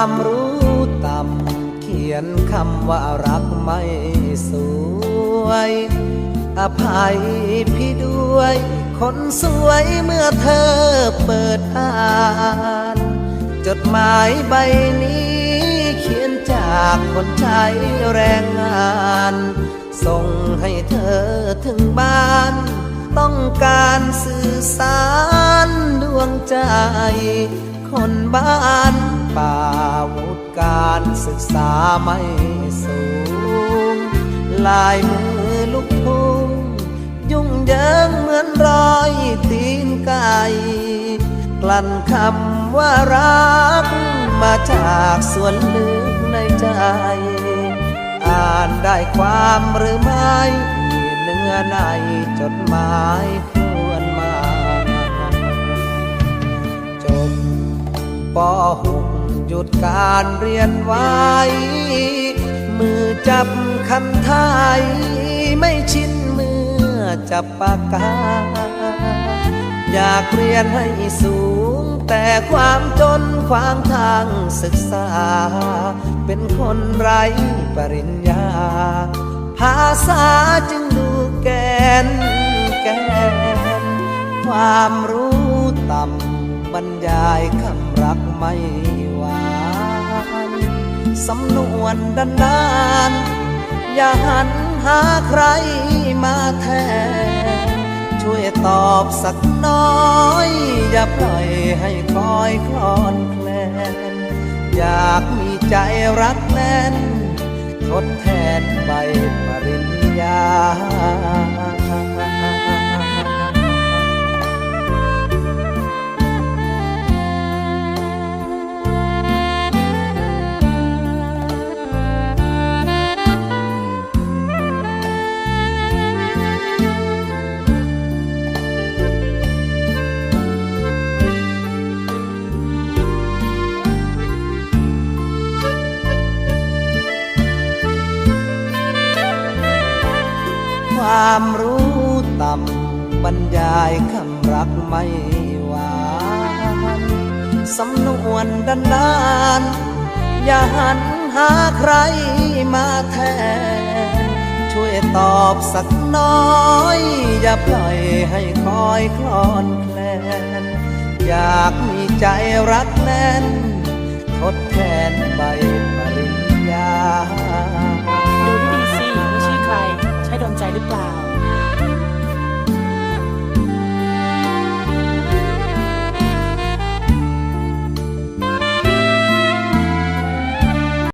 ความรู้ต่ำเขียนคำว่ารักไม่สวย อภัยพี่ด้วย คนสวยเมื่อเธอเปิดอ่าน จดหมายใบนี้เขียนจากคนใช้แรงงาน ส่งให้เธอถึงบ้านต้องการสื่อสารดวงใจ คนบ้าน ป่าวุฒการศึกษาไม่สูง ลายมือลูกทุ่งยุ่งเยิงเหมือนรอยตีนไก่กลั่นคำว่ารัก มาจากส่วนลึกในใจ อ่านได้ความหรือไม่เนื้อในจดหมายควรมา จบป .6 หยุดการเรียนไว้ มือจับคันไทย ไม่ชินเมื่อจับปากกา อยากเรียนให้สูง แต่ความจนขวางทางศึกษา เป็นคนไร้ปริญญา ภาษาจึงดูแกนแกน ความรู้ต่ำบรรยายคำ รักไม่หวานสำนวนดันดานอย่าหันหาใครมาแทนช่วยตอบสักน้อย อย่าปล่อยให้คอยคลอนแคลน อยากมีใจรักแน่นทดแทนใบปริ ความรู้ต่ำบรรยายคำรักไม่หวานสำนวนดันดานอย่าหันหาใครมาแทน ช่วยตอบสักน้อย อย่าปล่อยให้คอยคลอนแคลน อยากมีใจรักแน่น ทดแทนใบ